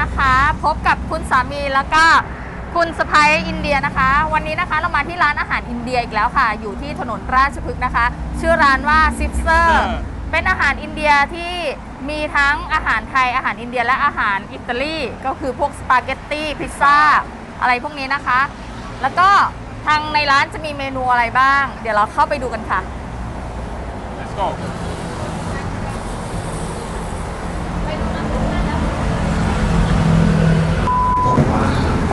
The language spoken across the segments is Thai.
นะคะ พบกับคุณสามีแล้วก็คุณสะพ้ายอินเดียนะคะ วันนี้นะคะเรามาที่ร้านอาหารอินเดียอีกแล้วค่ะ อยู่ที่ถนนราชพฤกษ์นะคะ ชื่อร้านว่าซิสเตอร์เป็นอาหารอินเดียที่มีทั้งอาหารไทยอาหารอินเดียและอาหารอิตาลีก็คือพวกสปาเกตตี้พิซซ่าอะไรพวกนี้นะคะ แล้วก็ทางในร้านจะมีเมนูอะไรบ้าง เดี๋ยวเราเข้าไปดูกันค่ะ Let's go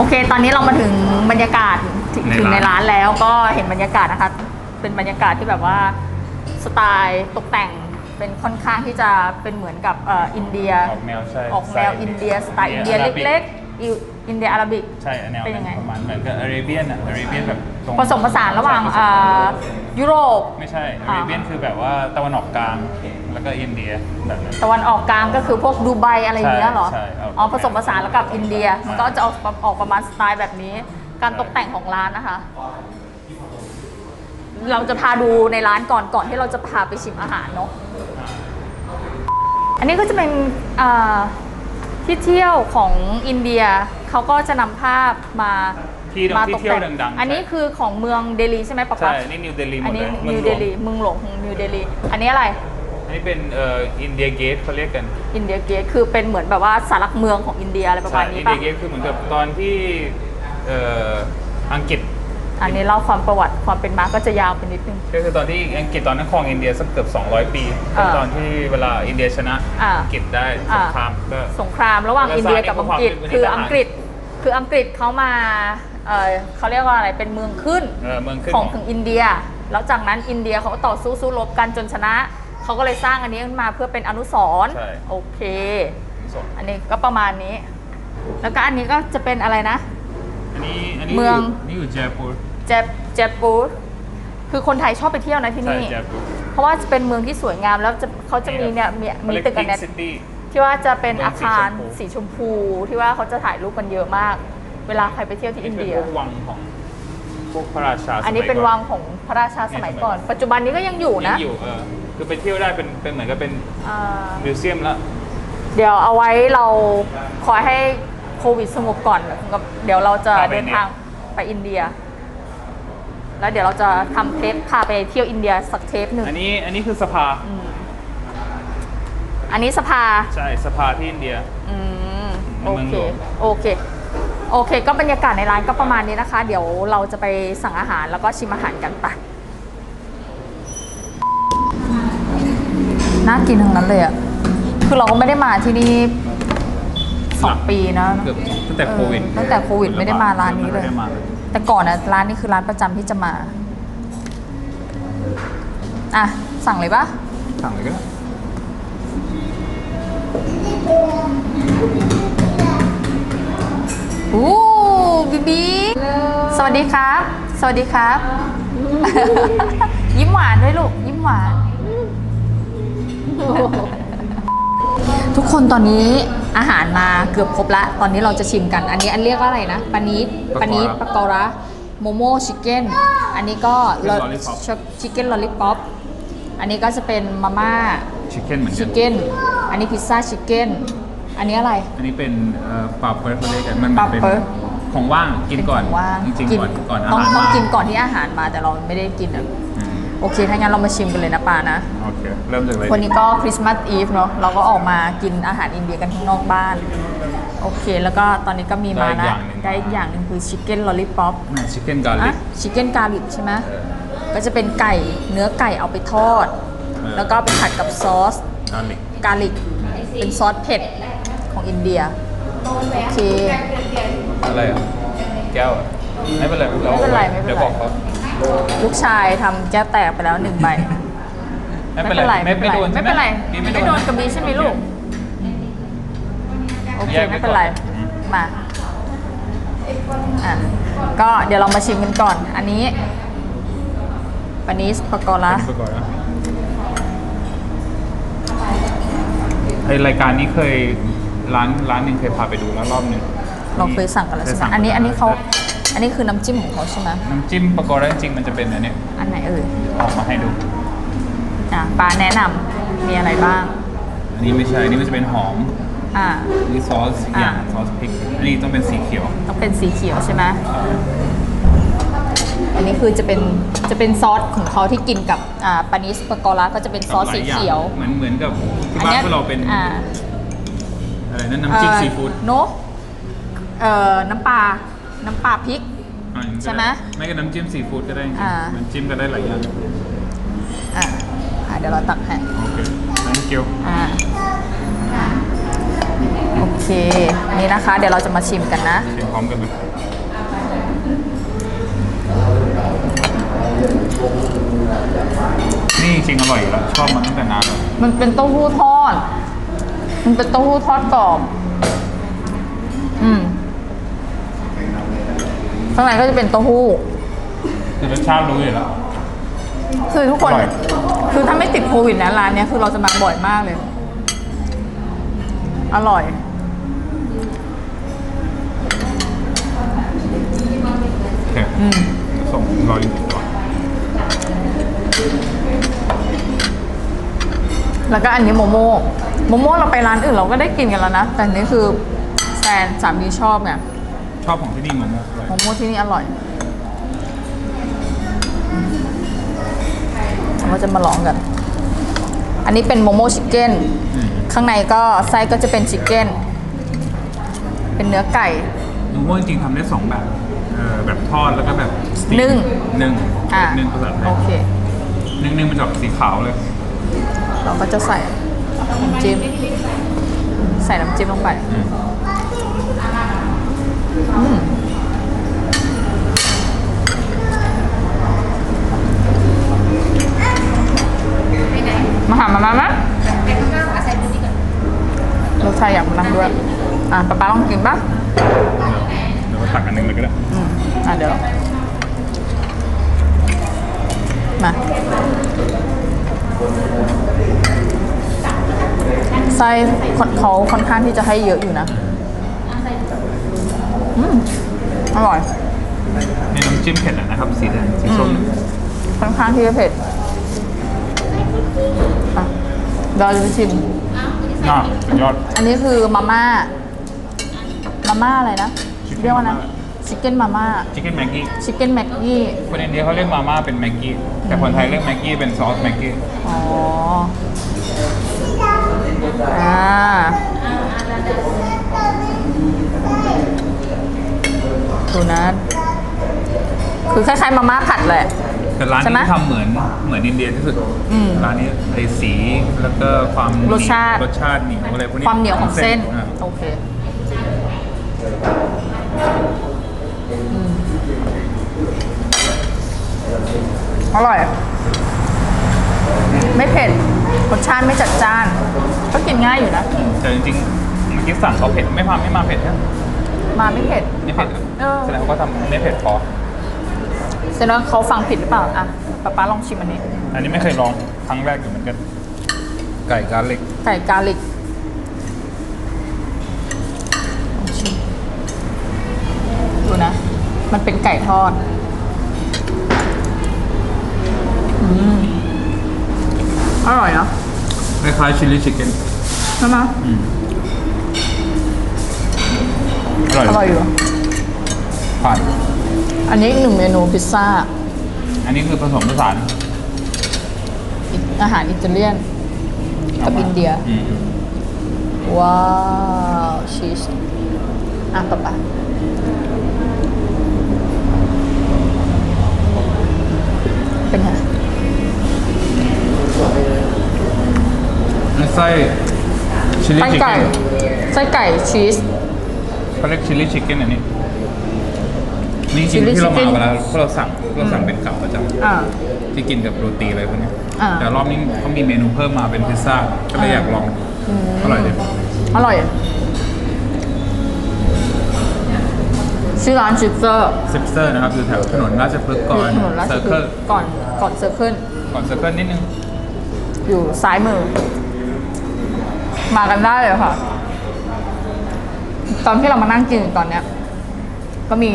เค ตอนนี้เรามาถึงบรรยากาศถึงในถึงในร้านร้านแล้วก็เห็นบรรยากาศนะคะ เป็นบรรยากาศที่แบบว่าสไตล์ตกแต่งเป็นค่อนข้างที่จะเป็นเหมือนกับเอ่ออินเดีย ออกแนวใช่ออกแนวอินเดียสไตล์อินเดียเล็กๆ อิอินเดียอาราบิก ใช่แนวเป็นยังไง ประมาณเหมือนกับอาราเบียนอะอาราเบียนแบบตรงผสมผสานระหว่างใช่เอ่อยุโรป ไม่ใช่อ่าอาราเบียนคือแบบว่าตะวันออกกลางแล้วก็อินเดียแบบนั้น ตะวันออกกลางก็คือพวกดูไบอะไรอย่างเงี้ยเหรอ ใช่ใช่เอาอ๋อผสมผสานแล้วกับอินเดีย มันก็จะออกออกประมาณสไตล์แบบนี้ การตกแต่งของร้านนะคะ เราจะพาดูในร้านก่อนก่อนที่เราจะพาไปชิมอาหารเนาะ อันนี้ก็จะเป็นเอ่อ ที่เที่ยวของอินเดียเขาก็จะนำภาพมาที่มาที่ตกเที่ยวแต่งดังๆอันนี้คือของเมืองเดลีใช่ไหมป๊าใช่ป๊านี่นิวเดลีหมอัดนเลนี้ยเมืนิองวหลเดวงลีเมืองหลวงของนิวเดลีอันนี้อะไร อันนี้เป็นเอ่ออินเดียเกตเขาเรียกกันอินเดียเกตคือเป็นเหมือนแบบว่าสารหลักเมืองของอินเดียอะไรประมาใช่ณอินี้นเดีป่ะ ยเกตคือเหมือนกับตอนที่เอ่ออังกฤษ อันนี้เล่าความประวัติความเป็นมาก็จะยาวไปนิดนึง ก็คือตอนที่อังกฤษตอนนั้นครองอินเดียสักเกือบ 200 ปีอ่าตอนที่เวลาอินเดียชนะอ่า อังกฤษได้สอ่างครามก็ สงครามระหว่างแล้วอินเดียกับอังกฤษสร้างให้คือความเป็นอังกฤษ คืออังกฤษเขามาเอ่อเขาเรียกว่าอะไรเป็นเมืองขึ้นเออเมืองขึ้นของของของอินเดีย แล้วจากนั้นอินเดียเขาก็ต่อสู้สู้รบกันจนชนะ เขาก็เลยสร้างอันนี้ขึ้นมาเพื่อเป็นอนุสรณ์ใช่ โอเคส่วนอันนี้ก็ประมาณนี้ แล้วก็อันนี้ก็จะเป็นอะไรนะอั นนี้อันนี้เมืองนี่อยู่เจปูร์เจปเจปูร์คือคนไทยชอบไปเที่ยวนะที่ใช่นี่เจปูร์เพราะว่าจะเป็นเมืองที่สวยงามแล้วจะเขาจะมีเนี่ยมีมีตึกอันเนี้ยซิตี้ ที่ว่าจะเป็นเมืองอาคารสีสีชชมมพู พู ที่ว่าเขาจะถ่ายรูปกันเยอะมาก เวลาใครไปเที่ยวที่นี่อินเป็นเดียพวกวังของพวกพระราชาอันนี้สมัยเป็นก่วังของพระราชาสมัยก่อน ปัจจุบันนี้ก็ยังอยู่ยันะงอยู่เออคือไปเที่ยวได้เป็นเป็นเหมือนกับเป็นอ่ามิวเซียมแล้วเดี๋ยวเอาไว้เราคอยให้โควิดสงบก่อนแล้วเดี๋ยวเราจะพาไปเดินทางไปอินเดีย แล้วเดี๋ยวเราจะทำเทปพาไปเที่ยวอินเดียสักเทปหนึ่งอันนี้อันนี้คือสภาอันนี้สภา ใช่สภาที่อินเดีย อืมในโอเมืองเคหลวง โอเค โอเค ก็บรรยากาศในร้านก็ประมาณนี้นะคะ เดี๋ยวเราจะไปสั่งอาหารแล้วก็ชิมอาหารกันไปะน่ากินทั้งนั้นเลยอะคือเราก็ไม่ได้มาที่นี่ สองปีนะเกือบตั้งแต่โควิดเออตั้งแต่โควิดไม่ได้มาร้านนี้เลย ไม่ได้มาแต่ก่อนนะร้านนี้คือร้านประจำที่จะมา อะ สั่งเลยปะสั่งเลยก็ได้อู้บีบีสวัสดีครับ สวัสดีครับ ยิ้มหวานด้วยลูก ยิ้มหวาน ทุกคนตอนนี้อาหารมาเกือบครบละ ตอนนี้เราจะชิมกัน อันนี้อันเรียกว่าอะไรนะปานิดปานิดปากอระโมโมชิคเก้น อันนี้ก็ชิคเก้นลอลิปป๊อปอันนี้ก็จะเป็นมาม่าชิคเก้นเหมือนกัชินคเก้น อันนี้พิซซ่าชิคเก้น อันนี้อะไร อันนี้เป็นเอ่อปาเปิร์เขาเรียกกันมันปาเป็นเปิร์ของว่างกินก่อนเป็ขงว่างจริงๆก่อนก่อนอาต้องหารต้องมากินก่อนที่อาหารมาแต่เราไม่ได้กินอะอืม โอเค ถ้างั้นเรามาชิมกันเลยนะปานะ โอเค เริ่มจากอะไรวันนี้ก็คริสต์มาสอีฟเนาะ เราก็ออกมากินอาหารอินเดียกันข้างนอกบ้าน โอเค แล้วก็ตอนนี้ก็มีมานะ ได้อีกอย่างหนึ่งคือชิคเก้นลอลิป o อปชิคเก้นกาลิอะกชิคเก้นกาลิกใช่ไหมก็จะเป็นไก่ เนื้อไก่เอาไปทอดเออแล้วก็ไปผัดกับซอสกาลิกกาลิก เป็นซอสเผ็ดของอินเดีย โอเค อะไรอะ แก้วอะไม่เป็นไรไม่เป็นไร ไม่เป็นไร เดี๋ยวบอกเขา ลูกชายทำแก้วแตกไปแล้วหนึ่งใบ ไม่เป็นไรไม่เป็นไรโดนไม่เป็นไรนี่ไม่โดนกับบีใช่ไหมลูก โอเคแยกไว้ไม่เป็นไรก่อนมา อะ ก็เดี๋ยวเรามาชิมกันก่อน อันนี้ปานิสปากอระเป็นไปก่อนนะไอรายการนี้เคยร้านร้านหนึ่งเคยพาไปดูแล้วรอบหนึ่งเราเคยสั่งกันแล้วใช่ไหมเคยสั่งอันนี้อันนี้เขาแล้ว อันนี้คือน้ำจิ้มของเขาใช่ไหมน้ำจิ้มปะกอระจริงๆมันจะเป็นอันเนี้ยอันไหนเอ่ยเดี๋ยวออกมาให้ดู อะปาแนะนำมีอะไรบ้าง อันนี้ไม่ใช่ อันนี้มันจะเป็นหอม อ่า อันนี้ซอสอีกอย่างอ่าซอสพริก อันนี้ต้องเป็นสีเขียว ต้องเป็นสีเขียวใช่ไหมอันนี้คือจะเป็นจะเป็นซอสของเขาที่กินกับอ่าปานิสปากอราก็จะเป็นซอสสีเขียวเหมือนเหมือนกับที่อันบ้านเนี้ยพวกเราเป็นอ่าอะไรนั่นน้ำจิ้มซีฟู้ดโนเอ่อน้ำปลา น้ำปลาพริก อ่าใช่ไหม ไม่ก็น้ำจิ้มซีฟู้ดก็ได้จริงๆอ่าน้ำจิ้มก็ได้หลายอย่าง อ่าอ่าเดี๋ยวเราตักให้ โอเค thank you อ่าโอเค นี่นะคะ เดี๋ยวเราจะมาชิมกันนะชิมพร้อมกันเลยนี่จริงๆอร่อยอยู่แล้ว ชอบมันตั้งแต่นานแล้วมันเป็นเต้าหู้ทอด มันเป็นเต้าหู้ทอดกรอบ อืม ข้างในก็จะเป็นเต้าหู้คือรสชาติรู้อยู่แล้ว คือทุกคน อร่อย คือถ้าไม่ติดโควิดนะร้านเนี้ยคือเราจะมาบ่อยมากเลย อร่อยโอเคอืม ส่งรออยู่ก่อนแล้วก็อันนี้โมโม่โมโม่เราไปร้านอื่นเราก็ได้กินกันแล้วนะ แต่อันนี้คือแฟนสามีชอบไง ชอบของที่นี่โมโม่อร่อยโมโม่ที่นี่อร่อยเราก็จะมาลองกัน อันนี้เป็นโมโม่ชิคเก้น อืม ข้างในก็ไส้ก็จะเป็นชิคเก้น เป็นเนื้อไก่ โมโม่จริงๆทำได้สองแบบเออแบบทอดแล้วก็แบบสติ๊กนึ่ง นึ่งอ่านึ่งภาษาไทยโอเค นึ่งนึ่งมันจะออกสีขาวเลยเราก็จะใส่น้ำจิ้ม ใส่น้ำจิ้มลงไป อืมอื มมาหามามามาลูกชายอยากมานั่งด้วย อะป๊าป๊าลองกินปะเดี๋ยวเราตักอันหนึงเลยก็ได้อืมอะเดี๋ยว มา ไส้เขาเขาค่อนข้างที่จะให้เยอะอยู่นะ อืมอร่อยนี่น้ำจิ้มเผ็ดอะนะครับ สีแดงสีส้มอืมค่อนข้างที่จะเผ็ดอะเดี๋ยวเราจะไปชิม น่าสุดยอด อันนี้คือมาม่า มาม่าอะไรนะ Chicken เรียกว่านะ mama ชิคเก้นมาม่า ชิคเก้นแม็กกี้ชิคเก้นแม็กกี้ คนอินเดียเขาเรียกมาม่าเป็นแม็กกี้ แต่คนไทยเรียกแม็กกี้เป็นซอสแม็กกี้ อ๋อ อ่า ดูนะ คือคล้ายๆมาม่าผัดแหละ แต่ร้านใช่ไหมนี้ทำเหมือนเหมือนอินเดียที่สุดอืมร้านนี้ไอสีแล้วก็ความรสชาติ รสชาติเหนียวอะไรพวกนี้ความเหนียวของเส้น อ่าโอเคอืมอร่อย ไม่เผ็ดรสชาติไม่จัดจ้าน ก็กินง่ายอยู่นะ แต่จริงๆเมื่อกี้สั่งเขาเผ็ดไม่มาไม่มาเผ็ดนะ มาไม่เผ็ด ไม่เผ็ดเออ แสดงว่าเขาทำไม่เผ็ดพอ แสดงว่าเขาฟังผิดหรือเปล่าอะป๊าป๊าลองชิมอันนี้ อันนี้ไม่เคยลองครั้งแรกอยู่เหมือนกัน ไก่กาลิกไก่กาลิกลองชิมดูนะ มันเป็นไก่ทอดอืมอร่อยเนาะคล้ายๆชิลลี่ชิคเก้นใช่ไหมอ ร่อยอร่อยอยู่ ผ่านอันนี้อีกหนึ่งเมนูพิซซ่า อันนี้คือผสมผสานอิอาหารอิตาเลียน กับอินเดียอืมว้าว ชีส อะป๊าป๊าเป็นไงไส้ชิลลี่ไส้ชิคไก่เก้นไส้ไก่ชีส เขาเรียกชิลลี่ชิคเก้นอันนี้นี่จริง Chili ที่เรามา chicken เวลาพวกเราสั่งเราสั่งเป็นกับประจอ่าำที่กินกับโรตีอะไรพวกเนี้ยอ่า แต่รอบนี้เขามีเมนูเพิ่มมาเป็นพิซซ่าก็เลยอยากลองอร่อยดีอร่อยชื่อร้านชิปเซอร์ซิปเซอร์นะครับอยู่แถวถนนราชพฤกษ์ก่ออยู่นถนนราชเซอร์พฤเคิลกษ์ก่อนก่อนเซอร์เคิลก่อนเซอร์เคิลนิดนึง อยู่ซ้ายมือ มากันได้เลยค่ะ ตอนที่เรามานั่งกินตอนเนี้ย ก็มี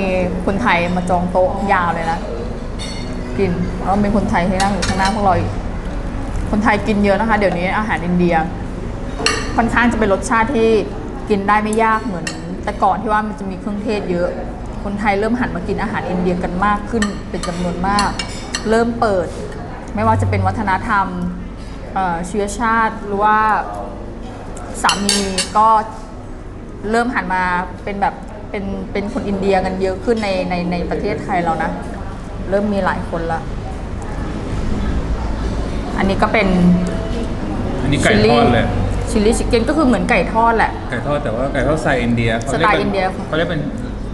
คนไทยมาจองโต๊ะยาวเลยนะกินแล้วมีคนไทยที่นั่งอยู่ข้างหน้าพวกเราอีกคนไทยกินเยอะนะคะ เดี๋ยวนี้อาหารอินเดีย ค่อนข้างจะเป็นรสชาติที่กินได้ไม่ยากเหมือน แต่ก่อนที่ว่ามันจะมีเครื่องเทศเยอะ คนไทยเริ่มหันมากินอาหารอินเดียกันมากขึ้นเป็นจำนวนมาก เริ่มเปิด ไม่ว่าจะเป็นวัฒนธรรมเชื้อชาติหรือว่าสามีก็ เริ่มหันมาเป็นแบบเป็นเป็นคนอินเดียกันเยอะขึ้นในในในประเทศไทยเรานะ เริ่มมีหลายคนละ อันนี้ก็เป็นอันนี้ไก่ทอดเลยชิลลี่ชิคเก้นก็คือเหมือนไก่ทอดแหละ ไก่ทอดแต่ว่าไก่ทอดสไตล์อินเดียขาสไตล์รีกป็อินเดียเขาเรียกเป็น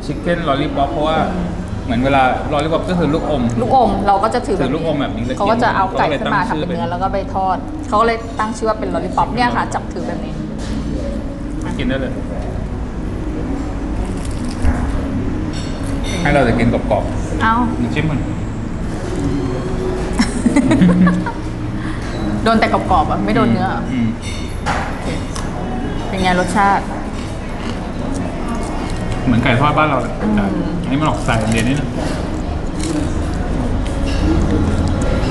ชิคเก้นลอลลี่ป๊อปเพราะว่าเหมือนเวลาลอลลี่ป๊อปก็คือลูกอม ลูกอมเราก็จะถือถือลูกอมแบบนี้เลยเขาก็จะเอาไก่เขาก็เลยขึ้นมาตั้งทำเป็นชื่อเป็นเนื้อแล้วก็ไปทอด เขาก็เลยตั้งชื่อว่าเป็นลอลลี่ป๊อปเนี่ยค่ะ จับถือแบบนี้ กินได้เลย ให้เราจะกินกรอบเอาๆน้ำจิ้มมันโดนแต่กรอบๆอะ ไม่โดนเนื้อเหรอมเป็นไงรสชาติ เหมือนไก่ทอดบ้านเราเลยแต่อันนี้มันออกสไตล์อินเดียนิดนึง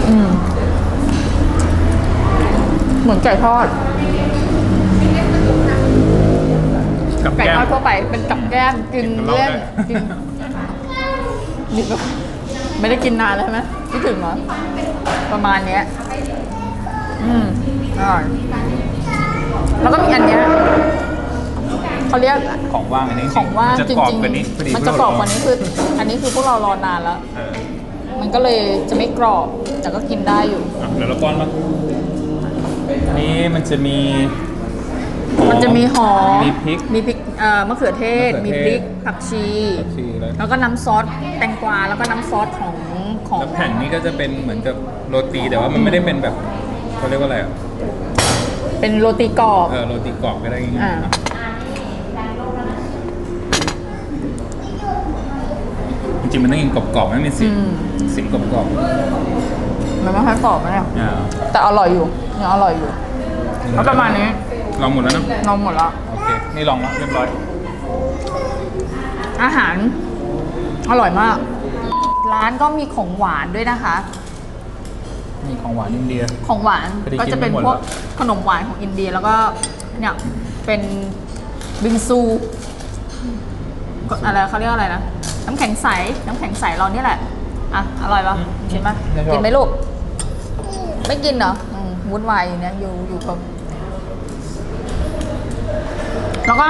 อืมเหมือนไก่ทอด กับไก่แก้ทม อดทั่วไปเป็นกับแก้มกินกินกับเหล้าเล่นได้กินหยิบแบบไม่ได้กินนานแล้วใช่ไหมคิดถึงเหรอ ประมาณเนี้ย อืมอร่อยแล้วก็มีอันเนี้ยเขาเรียก ของว่างอันนี้ของว่างมันจะจกรอบริงกว่านี้พอดีๆมันจะกรอบกว่านี้คือ อันนี้คือพวกเรารอนานแล้ว เออมันก็เลยจะไม่กรอบ แต่ก็กินได้อยู่ อะเดี๋ยวเราป้อนมาอันนี้มันจะมีหอ มันจะมีหอม มีพริก มีพริกเอ่อมะเขือเทศ มะเขืมีอพเทศริก ผักชี ผักชีแล้ว แล้วก็น้ำซอสแตงกวา แล้วก็น้ำซอสของของแล้วแผ่นนี้ก็จะเป็นเหมือนกับโรตีแต่ว่ามันไม่ได้เป็นแบบเขาเรียกว่าอะไรอะเป็นโรตีกรอบ เออโรตีกรอบก็ได้ง่ายอ่าๆจริงๆมันต้องกินกรอบๆไม่มีสีอืมสีกรอบมันไม่ค่อยกรอบนะเนี่ยๆอ่าแต่อร่อยอยู่ยังอร่อยอยู่ก็ประมาณนี้ ลองหมดแล้วนะนมหมดแล้ว โอเค นี่ลองแล้วเรียบร้อย อาหาร อร่อยมาก ร้านก็มีของหวานด้วยนะคะมีของหวานอินเดีย ของหวานพอดีก็จะเป็นกินไม่หมดพวกแล้วขนมหวานของอินเดียแล้วก็เนี่ยเป็นบิงซูก็อะไรเขาเรียกอะไรนะ น้ำแข็งใส น้ำแข็งใสเราเนี่ยแหละ อะ อร่อยปะกินปะกินไหมลูก ไม่กินเหรออืมวุ่นวายอยู่เนี่ยอยู่อยู่กับ แล้วก็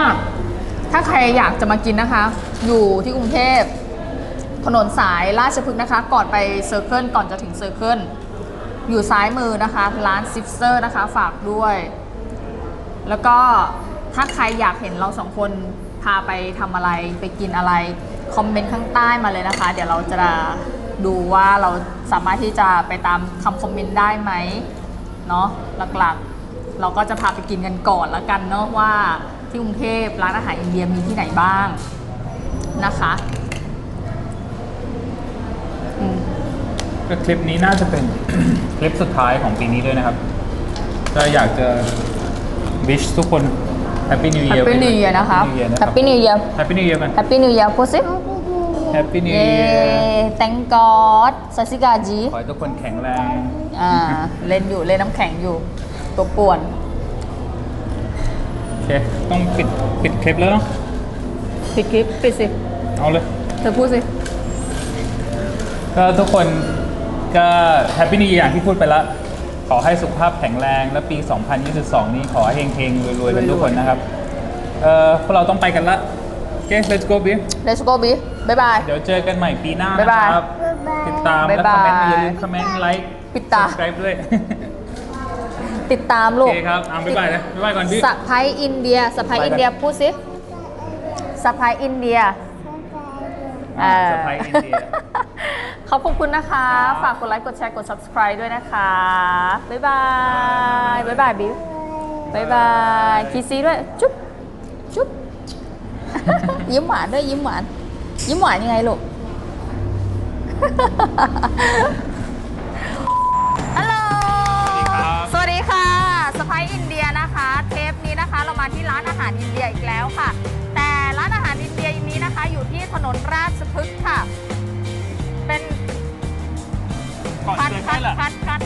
ถ้าใครอยากจะมากินนะคะ อยู่ที่กรุงเทพถนนสายราชพฤกษ์นะคะ ก่อนไปเซอร์เคิลก่อนจะถึงเซอร์เคิลอยู่ซ้ายมือนะคะ ร้านซิฟเซอร์นะคะฝากด้วย แล้วก็ถ้าใครอยากเห็นเราสองคนพาไปทำอะไรไปกินอะไร คอมเมนต์ข้างใต้มาเลยนะคะ เดี๋ยวเราจะดูว่าเราสามารถที่จะไปตามคำคอมเมนต์ได้ไหมเนาะหลักๆ เราก็จะพาไปกินกันก่อนแล้วกันเนาะว่า ที่กรุงเทพร้านอาหารอินเดียมีที่ไหนบ้างนะคะอืมก็คลิปนี้น่าจะเป็น คลิปสุดท้ายของปีนี้ด้วยนะครับก็อยากจะ wish ทุกคน Happy New Year Happy New Year นะคะ Happy New Year Happy New Year กัน Happy New Year พูดสิ Happy New เย้ Year thank God สัสิกาจี ขอให้ทุกคนแข็งแรง อ่า เล่นอยู่ เล่นน้ำแข็งอยู่ ตัวป่วนโอ เค ต้องปิดปิดคลิปแล้วเนาะปิดคลิปปิดสิเอาเลย เธอพูดสิ ก็ทุกคนก็แฮปปี้นิว e อย่างที่พูดไปแล้วขอให้สุขภาพแข็งแรง และปี 2022 นี้ขอให้เฮงๆรวยๆกันทุกคนนะครับ เอ่อพวกเราต้องไปกันละโอเค let's go B Let's go B บ๊ายบาย เดี๋ยวเจอกันใหม่ปีหน้าบ๊ายนะบายครับ ติดตามและบ๊ายคบาอยมเมนต์อย่าลืมคอมเมนต์ไลค์ ปิดตา subscribe ด้วย ติดตามโอลูกเคครับอะบ๊ายบายนะบ๊ายบายก่อนพี่ สะพายอินเดียสะพายอินเดียพูดสิสะพายอินเดียอ่าเออสะพายอินเดียขอบคุณนะคะ ครับ ฝากกดไลค์กดแชร์กด subscribe ด้วยนะคะ บ๊ายบายบ๊ายบายบิวบ๊ายบายคีซีด้วย จุ๊บจุ๊บยิ้มหวานด้วยยิ้มหวาน ยิ้มหวานยังไงลูก ฮัลโหลสวัสดีค่ะ สไปอินเดียนะคะ เทปนี้นะคะเรามาที่ร้านอาหารอินเดียอีกแล้วค่ะ แต่ร้านอาหารอินเดียนี้นะคะ อยู่ที่ถนนราชพฤกษ์ค่ะ เป็นก่อนคัดเจอคัใกล้ดแหละคัดคัด